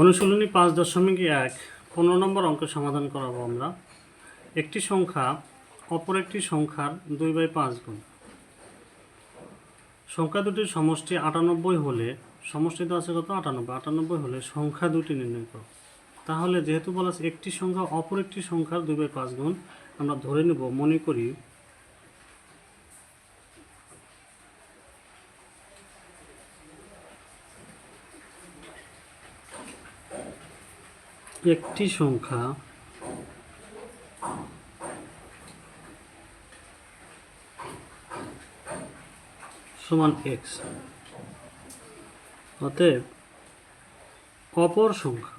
অনুশীলনী পাঁচ দশমিক এক, পনেরো নম্বর অঙ্কের সমাধান করাবো আমরা। একটি সংখ্যা অপর একটি সংখ্যার দুই বাই পাঁচ গুণ। সংখ্যা দুটির সমষ্টি আটানব্বই হলে সমষ্টি তো আছে কত? আটানব্বই। আটানব্বই হলে সংখ্যা দুটি নির্ণয় করো। তাহলে যেহেতু বলা আছে একটি সংখ্যা অপর একটি সংখ্যার দুই বাই পাঁচ গুণ, আমরা ধরে নেব, মনে করি একটি সংখ্যা সমান এক্স অতএব অপর সংখ্যা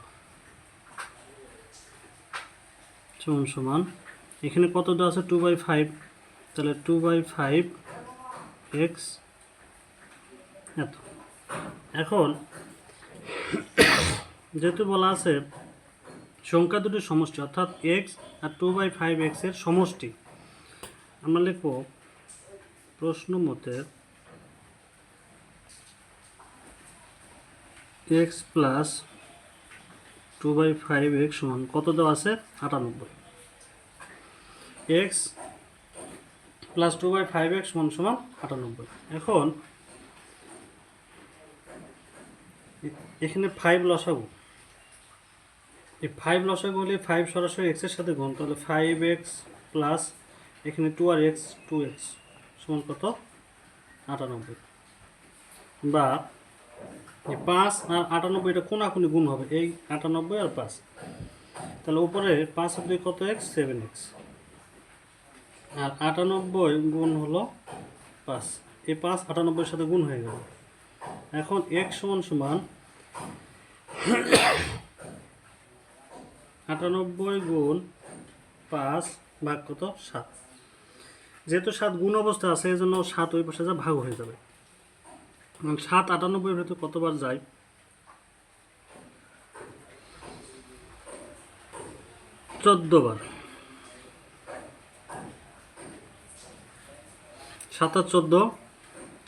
সমান সমান, এখানে কত দেওয়া আছে? টু বাই ফাইভ তাহলে টু বাই ফাইভ এক্স এত। এখন যেহেতু বলা আছে সংখ্যা দুটির সমষ্টি, অর্থাৎ এক্স আর টু বাই ফাইভ এক্সের সমষ্টি। আমরা লিখব প্রশ্ন মতে x plus two by five x সমান কত দেওয়া আছে? আটানব্বই। X plus two by five x সমান সমান আটানব্বই। এখন এখানে ফাইভ লসাগু। এই ফাইভ লসাগু হলে ফাইভ সরাসরি এক্সের সাথে গুণ, তাহলে ফাইভ এক্স প্লাস এখানে টু আর এক্স টু এক্স সমান কত? আটানব্বই। বা এই পাঁচ আর আটানব্বই এটা কোনাকুনি গুণ হবে, এই আটানব্বই আর পাঁচ। তাহলে উপরে পাঁচ আর দুই কত এক্স সেভেন এক্স আর আটানব্বই গুণ হলো পাঁচ। এই পাঁচ আটানব্বইয়ের সাথে গুণ হয়ে গেল। এখন এক সমান সমান আটানব্বই গুণ পাঁচ ভাগ কত? সাত। যেহেতু সাত গুণ অবস্থা আছে এই জন্য সাত ওই পাশে যা ভাগ হয়ে যাবে। সাত আটানব্বইয়ের ভেতর কতবার যায়? চোদ্দ বার সাত আর চোদ্দ,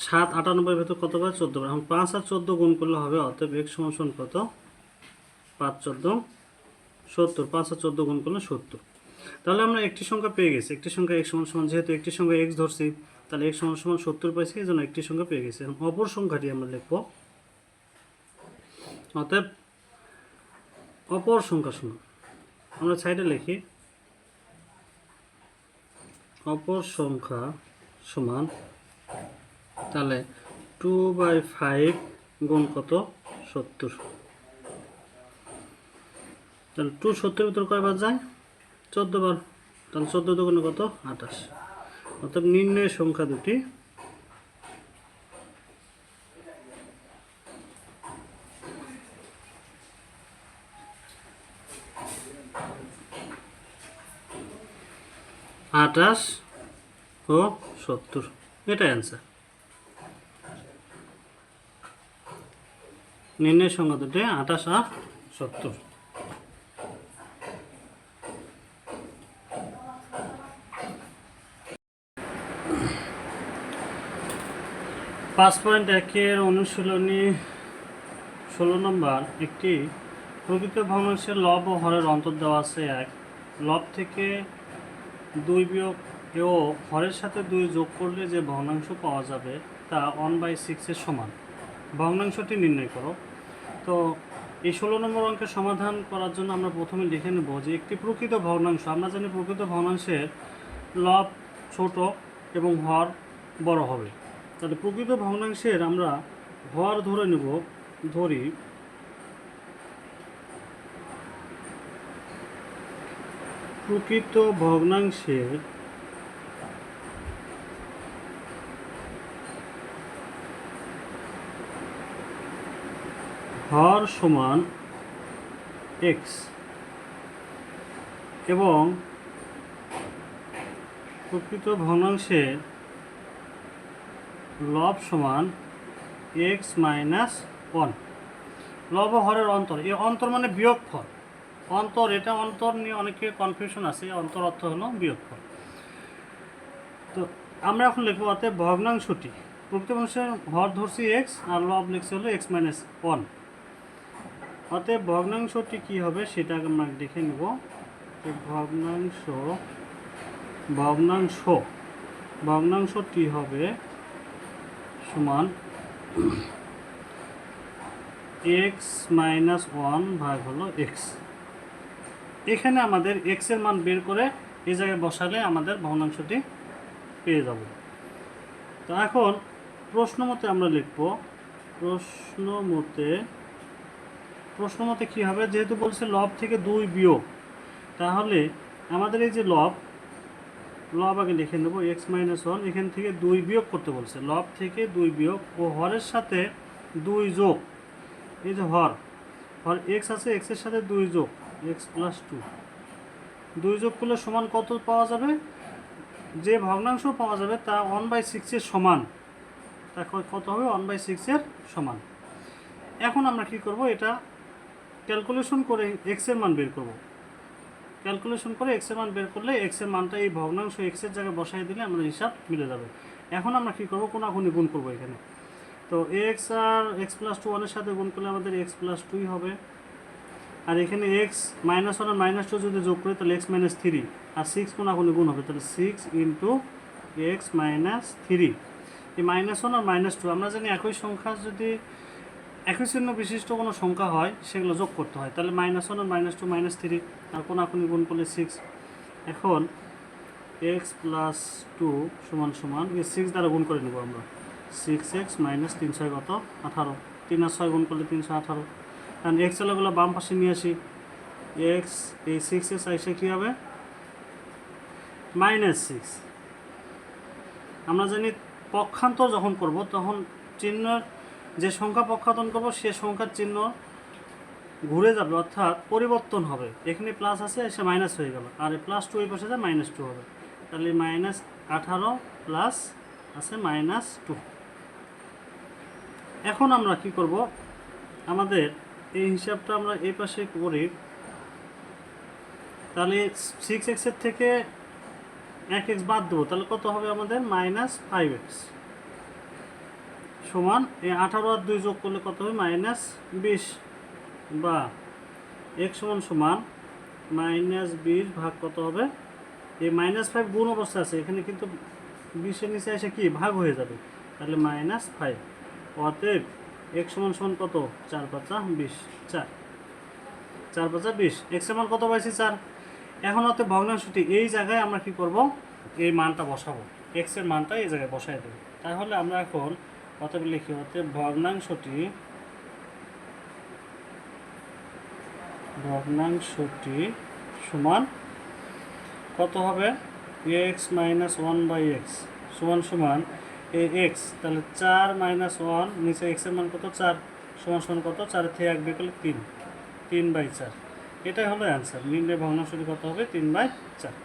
সাত আটানব্বইয়ের ভেতর কতবার? চোদ্দ বার এখন পাঁচ আর চোদ্দ গুণ করলে হবে, অতএব এক সমান কত? পাঁচ চোদ্দ। সত্তর, পাঁচ আর চোদ্দ গুণ করলে সত্তর। তাহলে আমরা একটি সংখ্যা পেয়ে গেছি। একটি সংখ্যা এক সমান সমান, যেহেতু একটি সংখ্যা এক্স ধরছি, তাহলে এক সমান সমান সত্তর পাইছি এই জন্য একটি সংখ্যা পেয়ে গেছি। এখন অপর সংখ্যাটি আমরা লিখব। অতএব অপর সংখ্যা সমান আমরা সাইডে লিখি, অপর সংখ্যা সমান, তাহলে টু বাই ফাইভ গুণ কত? সত্তর। তাহলে টু সত্তর ভিতর কয়বার যায়? বার। তাহলে চোদ্দ দুগুণে কত? আঠাশ। অর্থাৎ নির্ণয় সংখ্যা দুটি। আঠাশ ও সত্তর। এটাই অ্যান্সার নির্ণয় সংখ্যা দুটি, আঠাশ আর সত্তর। পাঁচ পয়েন্ট একের অনুশীলনী ষোলো নম্বর একটি প্রকৃত ভগ্নাংশের লব ও হরের অন্তর দেওয়া আছে এক। লব থেকে দুই বিয়োগ ও হরের সাথে দুই যোগ করলে যে ভগ্নাংশ পাওয়া যাবে তা ওয়ান বাই সিক্সের সমান। ভগ্নাংশটি নির্ণয় করো। তো এই ষোলো নম্বর অঙ্কের সমাধান করার জন্য আমরা প্রথমে লিখে নেব যে একটি প্রকৃত ভগ্নাংশ, আমরা জানি প্রকৃত ভগ্নাংশের লব ছোট এবং হর বড় হবে। তাহলে প্রকৃত ভগ্নাংশের আমরা হর ধরে নেব, ধরি। প্রকৃত ভগ্নাংশের হর সমান এক্স এবং প্রকৃত ভগ্নাংশের লব সমান এক্স মাইনাস ওয়ান লব হরের অন্তর। এই অন্তর মানে বিয়োগফল। অন্তর, এটা অন্তর নিয়ে অনেকের কনফিউশন আছে। অন্তর অর্থ হলো বিয়োগফল। তো আমরা এখন লিখব অতএব ভগ্নাংশটি প্রকৃত ভগ্নাংশের হর ধরছি এক্স আর লব লিখছি হলো এক্স মাইনাস ওয়ান অতএব ভগ্নাংশটি কি হবে সেটা আমরা দেখে নেব। ভগ্নাংশ ভগ্নাংশ। ভগ্নাংশটি হবে সমান এক্স মাইনাস ওয়ান ভাগ হলো এক্স এখানে আমাদের এক্সের মান বের করে এই জায়গায় বসালে আমাদের ভগ্নাংশটি পেয়ে যাব। তো এখন প্রশ্ন মতে আমরা লিখব, প্রশ্ন মতে প্রশ্ন মতে কী হবে? যেহেতু বলছে লব থেকে দুই বিয়োগ, তাহলে আমাদের এই যে লব লব আগে লিখে নেব এক্স মাইনাস ওয়ান এখান থেকে দুই বিয়োগ করতে বলছে। লব থেকে দুই বিয়োগ ও হরের সাথে দুই যোগ। এই যে হর হর এক্স আছে এক্সের সাথে দুই যোগ এক্স প্লাস টু দুই যোগ করলে সমান কত পাওয়া যাবে? যে ভগ্নাংশ পাওয়া যাবে তা ওয়ান বাই সিক্সের সমান। তা কত হবে? ওয়ান বাই সিক্সের সমান। এখন আমরা কি করব? এটা ক্যালকুলেশন করে এক্সের মান বের করব। ক্যালকুলেশন করে এক্সের মান বের করলে এক্সের মানটা এই ভগ্নাংশ এক্সের জায়গায় বসাই দিলে আমাদের হিসাব মিলে যাবে। এখন আমরা কি করব? কোনাকুনি গুণ করব এখানে। তো এক্স আর এক্স প্লাস টু ওয়ানের সাথে গুণ করলে আমাদের এক্স প্লাস টুই হবে। আর এখানে এক্স মাইনাস ওয়ান আর মাইনাস টু যদি যোগ করি, তাহলে এক্স মাইনাস থ্রি আর সিক্স কোনাকুনি গুণ হবে? তাহলে six into x minus three এই মাইনাস ওয়ান আর মাইনাস টু আমরা জানি একই সংখ্যা যদি একই চিহ্ন বিশিষ্ট কোনো সংখ্যা হয়, সেগুলো যোগ করতে হয়। তাহলে মাইনাস ওয়ান আর মাইনাস টু মাইনাস থ্রি আর কোনাকুনি গুণ করলে সিক্স এখন এক্স প্লাস টু সমান সমান সিক্স দ্বারা গুণ করে নেব আমরা। সিক্স এক্স মাইনাস তিন ছয় কত? আঠারো। তিন আর ছয় গুণ করলে তিনশো আঠারো। কারণ এক্স এলাগুলো বাম পাশে নিয়ে আসি। এক্স এই সিক্স এক্স আইসে কী হবে? মাইনাস সিক্স আমরা জানি পক্ষান্তর যখন করব, তখন চিহ্নের যে সংখ্যা পক্ষান্তর করব, সে সংখ্যার চিহ্ন ঘুরে যাবে, অর্থাৎ পরিবর্তন হবে। এখানে প্লাস আছে, এসে মাইনাস হয়ে গেল। আর প্লাস টু এই পাশে যায় মাইনাস টু হবে। তাহলে মাইনাস আঠারো প্লাস আছে মাইনাস টু এখন আমরা কি করব? আমাদের এই হিসাবটা আমরা এই পাশে করি। তাহলে সিক্স এক্সের থেকে এক এক্স বাদ দেবো। তাহলে কত হবে আমাদের? মাইনাস ফাইভ এক্স সমান, এই আঠারো আর দুই যোগ করলে কত হবে মাইনাস বিশ বা এক সমান সমান মাইনাস বিশ ভাগ কত হবে? এই মাইনাস ফাইভ গুণ অবস্থা আছে, এখানে কিন্তু বিশের নিচে এসে কি? ভাগ হয়ে যাবে। তাহলে মাইনাস ফাইভ অতএব এক সমান সমান কত? চার পাঁচা বিশ, চার। চার পাঁচা বিশ। এক্স মান কত পাইছি? চার। এখন অতএব ভগ্নাংশটি এই জায়গায় আমরা কি করব? এই মানটা বসাবো। এক্সের মানটা এই জায়গায় বসাই দেবো। তাহলে আমরা এখন অতএব লিখি অতএব ভগ্নাংশটি ভগ্নাংশটি সমান কত হবে? X minus one by x সমান সমান এই এক্স তাহলে চার মাইনাস ওয়ান নিচে এক্সের মান কত? চার। সমান সমান কত? চারের থেকে এক বিকলে তিন। তিন বাই চার। এটাই হলো অ্যান্সার নির্ণয় ভগ্নাংশটি কত হবে? তিন বাই চার।